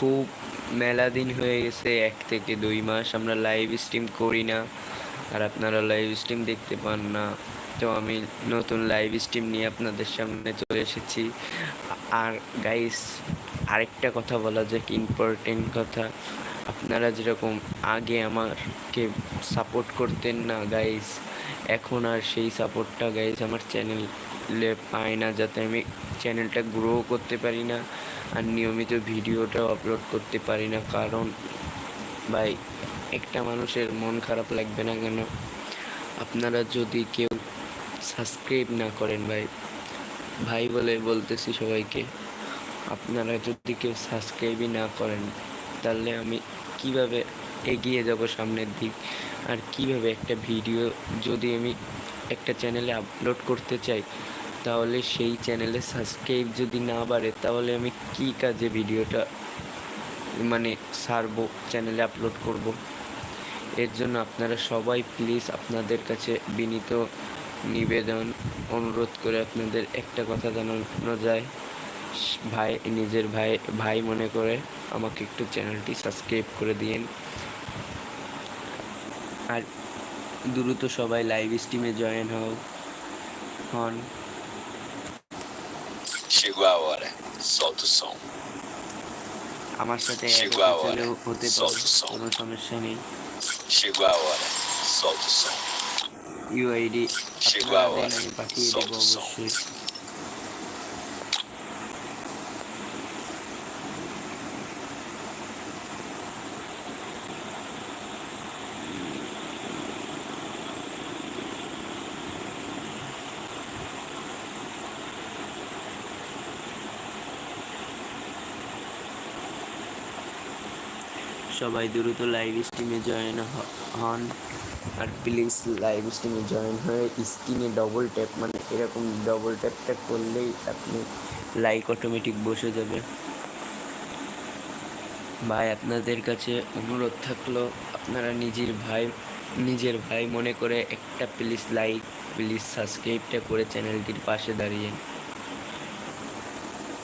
খুব মেলা দিন হয়ে গেছে, এক থেকে দুই মাস আমরা লাইভ স্ট্রিম করি না। আর আপনারা লাইভ স্ট্রিম দেখতে পান না। তো আমি নতুন লাইভ স্ট্রিম নিয়ে আপনাদের সামনে চলে এসেছি। আর গাইস আরেকটা কথা বলা যাক ইম্পর্টেন্ট কথা। আপনারা যেরকম আগে আমাকে সাপোর্ট করতেন না গাইস এখন আর সেই সাপোর্টটা গাইস আমার চ্যানেলে পায় না। যাতে আমি চ্যানেলটা গ্রো করতে পারি না আর নিয়মিত ভিডিওটাও আপলোড করতে পারি না। কারণ, ভাই, একটা মানুষের মন খারাপ লাগবে না কেন? আপনারা যদি কেউ সাবস্ক্রাইব না করেন, ভাই ভাই বলে বলতেছি সবাইকে, আপনারা যদি কেউ সাবস্ক্রাইবই না করেন, তাহলে আমি কীভাবে এগিয়ে যাব সামনের দিক? আর কীভাবে একটা ভিডিও যদি আমি একটা চ্যানেলে আপলোড করতে চাই তাহলে সেই চ্যানেলে সাবস্ক্রাইব যদি না বাড়ে, তাহলে আমি কি কাজে ভিডিওটা মানে সারবো চ্যানেলে আপলোড করব? এর জন্য আপনারা সবাই প্লিজ আপনাদের কাছে বিনীত নিবেদন, অনুরোধ করে আপনাদের একটা কথা জানানো যায়। ভাই, নিজের ভাই ভাই মনে করে আমাকে একটু চ্যানেলটি সাবস্ক্রাইব করে দিন আর দ্রুত সবাই লাইভ স্ট্রিমে জয়েন হও, হন Chegou a hora. Solta o som. আমার সাথে add Chegou a হতে hora. চাইলেও হতে পারে Solta o som. কোনো সমস্যা নেই Chegou a hora. Solta o som. UID Chegou a আপনারা hora. দেন আমি পাঠিয়ে দেবো Solta o som. সবাই দ্রুত লাইভ স্ট্রিমে জয়েন হন। আর প্লিজ লাইভ স্ট্রিমে জয়েন হয়ে স্ক্রিনে ডবল ট্যাপ মানে এরকম ডবল ট্যাপটা করলেই আপনি লাইক অটোমেটিক বসে যাবে। ভাই, আপনাদের কাছে অনুরোধ থাকল, আপনারা নিজের ভাই নিজের ভাই মনে করে একটা প্লিজ লাইক প্লিজ সাবস্ক্রাইবটা করে চ্যানেলটির পাশে দাঁড়িয়ে।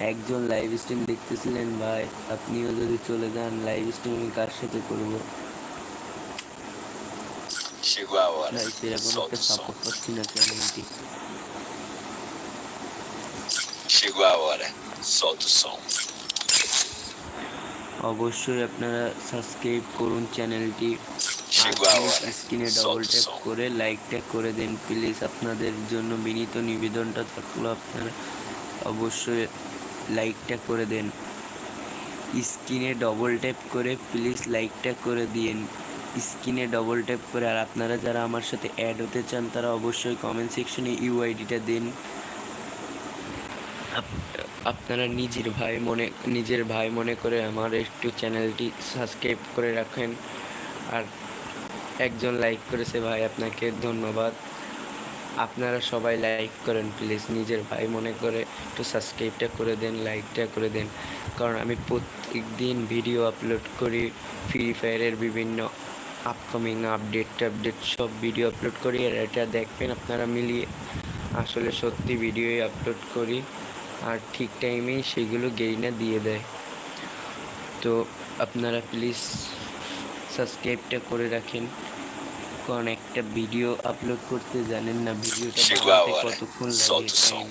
একজন লাইভ স্ট্রিম দেখতেছিলেন ভাই আপনিও যদি চলে যান লাইভ স্ট্রিম আমি কার সাথে করব Chegou a hora. ভাই সেরকম একটা সাপোর্ট পাচ্ছি না চ্যানেলটি Chegou a hora. Solta o som. অবশ্যই আপনারা সাবস্ক্রাইব করুন চ্যানেলটি. স্ক্রিনে ডবল ট্যাপ. করে লাইকটা করে দেন প্লিজ আপনাদের জন্য বিনীত নিবেদনটা থাকল আপনারা অবশ্যই লাইকটা করে দেন। স্ক্রিনে ডবল ট্যাপ করে প্লিজ লাইকটা করে দিন স্ক্রিনে ডবল ট্যাপ করে আর আপনারা যারা আমার সাথে অ্যাড হতে চান, তারা অবশ্যই কমেন্ট সেকশনে ইউআইডিটা দিন। আপ- আপনারা নিজের ভাই মনে, নিজের ভাই মনে করে আমার একটু চ্যানেলটি সাবস্ক্রাইব করে রাখেন। আর একজন লাইক করেছে ভাই, আপনাকে ধন্যবাদ। আপনারা সবাই লাইক করেন প্লিজ নিজের ভাই মনে করে। একটু সাবস্ক্রাইবটা করে দেন লাইকটা করে দেন। কারণ আমি প্রত্যেক দিন ভিডিও আপলোড করি ফ্রি ফায়ারের বিভিন্ন আপকামিং আপডেট টাপডেট সব ভিডিও আপলোড করি। আর এটা দেখবেন আপনারা মিলিয়ে আসলে সত্যি ভিডিওই আপলোড করি। আর ঠিক টাইমেই সেগুলো গেইনা দিয়ে দেয়। তো আপনারা প্লিজ সাবস্ক্রাইবটা করে রাখেন। কারণ একটা ভিডিও আপলোড করতে জানেন না ভিডিওটা বানাতে কতক্ষণ লাগে Solta o som. টাইম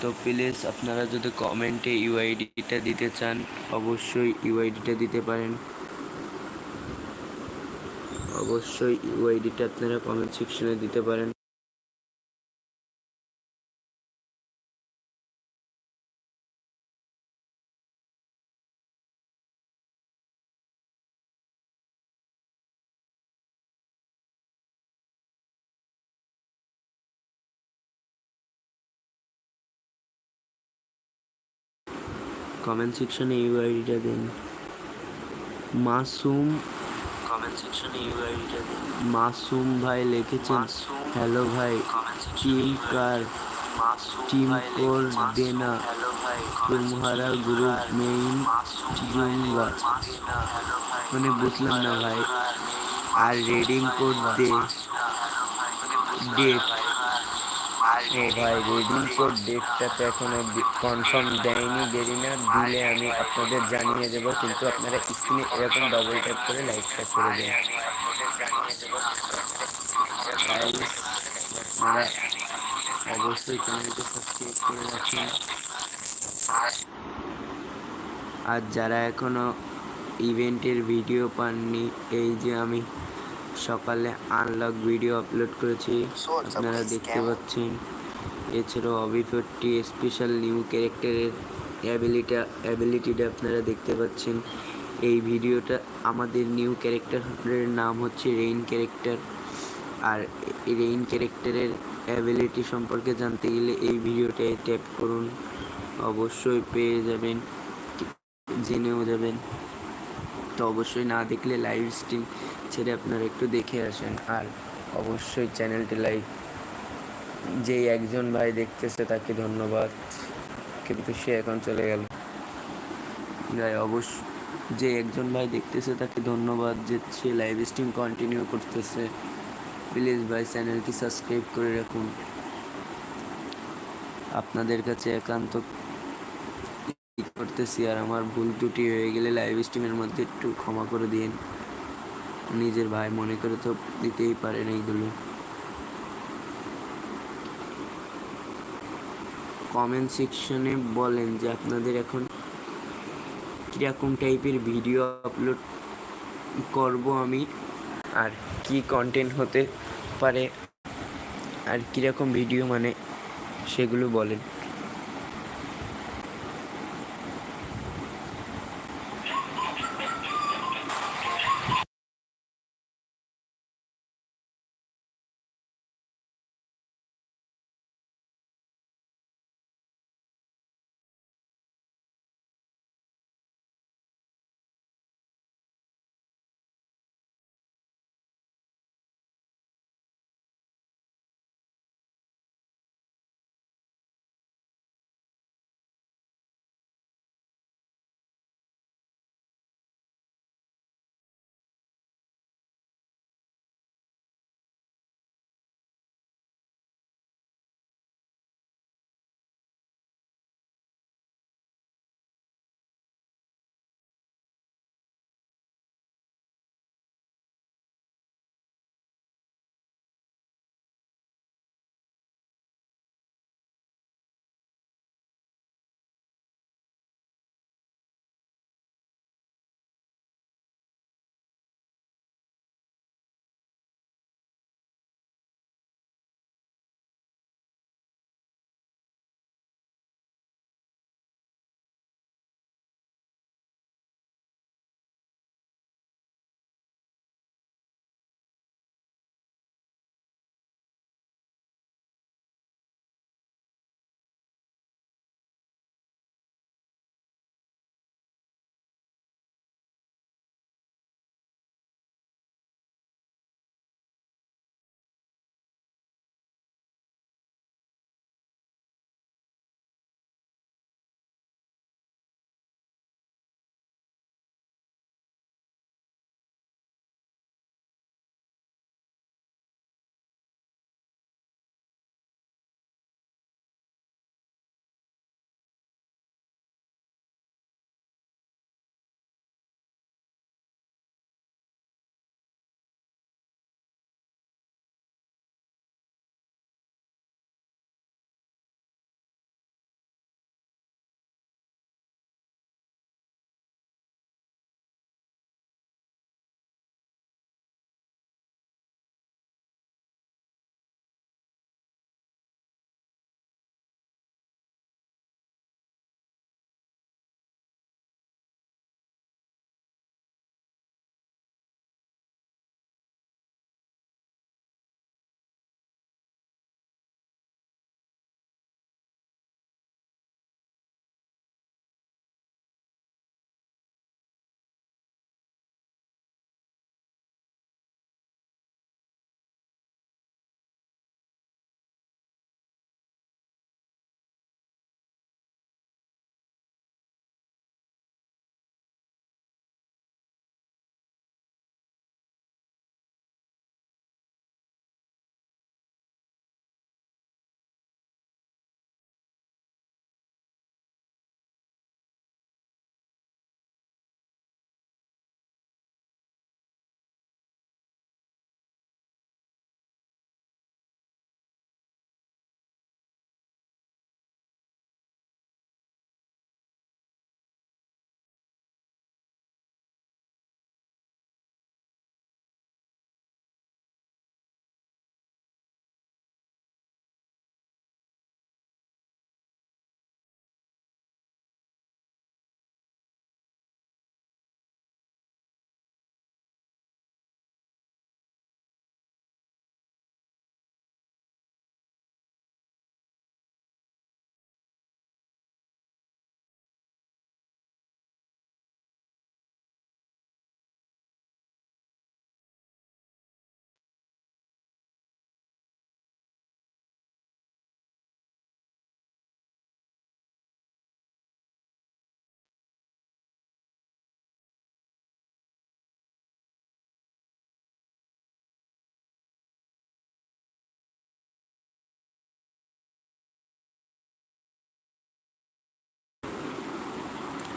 তো প্লিজ আপনারা যদি কমেন্টে ইউআইডিটা দিতে চান, অবশ্যই ইউআইডিটা দিতে পারেন। অবশ্যই ইউআইডিটা আপনারা কমেন্ট সেকশনে দিতে পারেন। কমেন্ট সেকশনে ইউআইডিটা দিন মাসুম কমেন্ট সেকশনে ইউআইডিটা দিন মাসুম ভাই লিখেছেন মাসুম হ্যালো ভাই কমেন্ট টিম সেকশনে কার মাসুম टीम ভাই को লিখেছেন, देना হ্যালো ভাই तुम्हारा ग्रुप में ही दूंगा মানে বুঝলাম না ভাই আর রেডিং কোড দে ডেট ও ভাই রেডিং কোড ডেটটা তো এখনও কনফার্ম দেয়নি দেরি না দিলে আমি আপনাদের জানিয়ে দেবো কিন্তু আপনারা স্ক্রিনে এরকম ডবল ট্যাপ করে লাইকটা করে দেন আপনারা অবশ্যই চ্যানেলকে সাবস্ক্রাইব করে রাখুন। আর যারা এখনও ইভেন্টের ভিডিও পাননি এই যে আমি সকালে আনলক ভিডিও আপলোড করেছি আপনারা দেখতে পাচ্ছেন। এছাড়াও অবিফোরটি স্পেশাল নিউ ক্যারেক্টারের অ্যাবিলিটা অ্যাবিলিটিটা আপনারা দেখতে পাচ্ছেন। এই ভিডিওটা আমাদের নিউ ক্যারেক্টারের নাম হচ্ছে রেইন ক্যারেক্টার আর রেইন ক্যারেক্টারের অ্যাবিলিটি সম্পর্কে জানতে গেলে এই ভিডিওটায় ট্যাপ করুন। অবশ্যই পেয়ে যাবেন, জেনেও যাবেন। তো অবশ্যই না দেখলে লাইভ স্ট্রিম ছেড়ে আপনারা একটু দেখে আসেন। আর অবশ্যই চ্যানেলটি লাইক যেই একজন ভাই দেখতেছে তাকে ধন্যবাদ। কিন্তু সে এখন চলে গেল। যাই অবশ্য যে একজন ভাই দেখতেছে তাকে ধন্যবাদ যে সে লাইভ স্ট্রিম কন্টিনিউ করতেছে। প্লিজ ভাই চ্যানেলটি সাবস্ক্রাইব করে রাখুন। আপনাদের কাছে একান্ত করতেছি আর আমার ভুল ত্রুটি হয়ে গেলে লাইভ স্ট্রিমের মধ্যে একটু ক্ষমা করে দিন। নিজের ভাই মনে করে তো দিতেই পারেন এইগুলো কমেন্ট সেকশনে বলেন যে আপনাদের এখন কীরকম টাইপের ভিডিও আপলোড করব আমি, আর কি কন্টেন্ট হতে পারে, আর কীরকম ভিডিও মানে সেগুলো বলেন।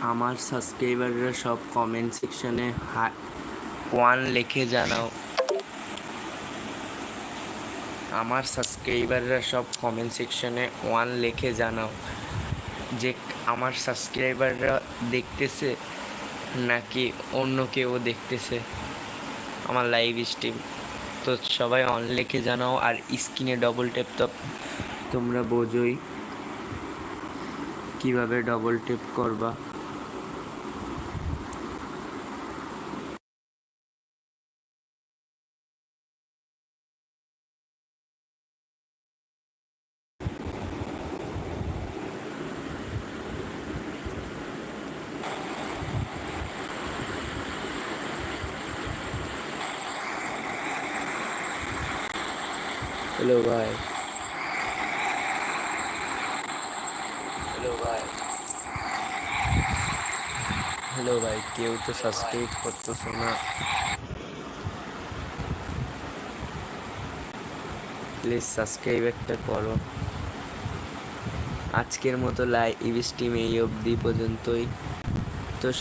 আমার সাবস্ক্রাইবাররা সব কমেন্ট সেকশনে ওয়ান লিখে জানাও। আমার সাবস্ক্রাইবাররা সব কমেন্ট সেকশনে ওয়ান লিখে জানাও। যে আমার সাবস্ক্রাইবাররা দেখতেছে নাকি অন্য কেউ দেখতেছে? আমার লাইভ স্ট্রিম তো সবাই অন লিখে জানাও আর স্ক্রিনে ডবল ট্যাপ তো তোমরা বোঝোই কীভাবে ডবল ট্যাপ করবা। হ্যালো ভাই। হ্যালো ভাই। হ্যালো ভাই কেউ তো সাবস্ক্রাইব করতেছো না। প্লিজ সাবস্ক্রাইব একটা করো। আজকের মতো লাইভ স্ট্রিম এই অবধি পর্যন্তই।